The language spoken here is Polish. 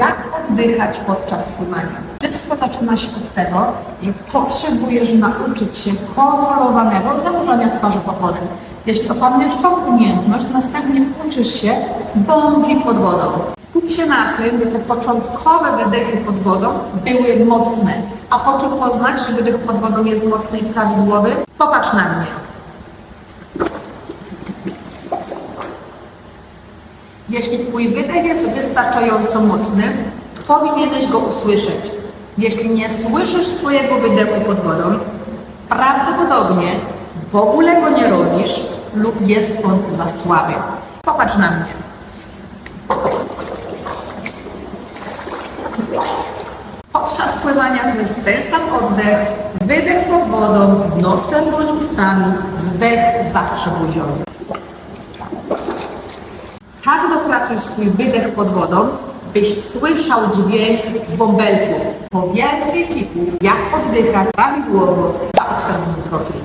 Jak oddychać podczas pływania? Wszystko zaczyna się od tego, że potrzebujesz nauczyć się kontrolowanego zanurzania twarzy pod wodę. Jeśli opanujesz tą umiejętność, następnie uczysz się bąbli pod wodą. Skup się na tym, by te początkowe wydechy pod wodą były mocne. A po czym poznać, że wydech pod wodą jest mocny i prawidłowy? Popatrz na mnie. Jeśli Twój wydech jest wystarczająco mocny, powinieneś go usłyszeć. Jeśli nie słyszysz swojego wydechu pod wodą, prawdopodobnie w ogóle go nie robisz lub jest on za słaby. Popatrz na mnie. Podczas pływania to jest ten sam oddech, wydech pod wodą, nosem bądź ustami, wdech zawsze buzią. Tak dopracuj swój wydech pod wodą, byś słyszał dźwięk bąbelków. Po więcej tipów, jak oddychać prawidłowo, za Twoim krokiem.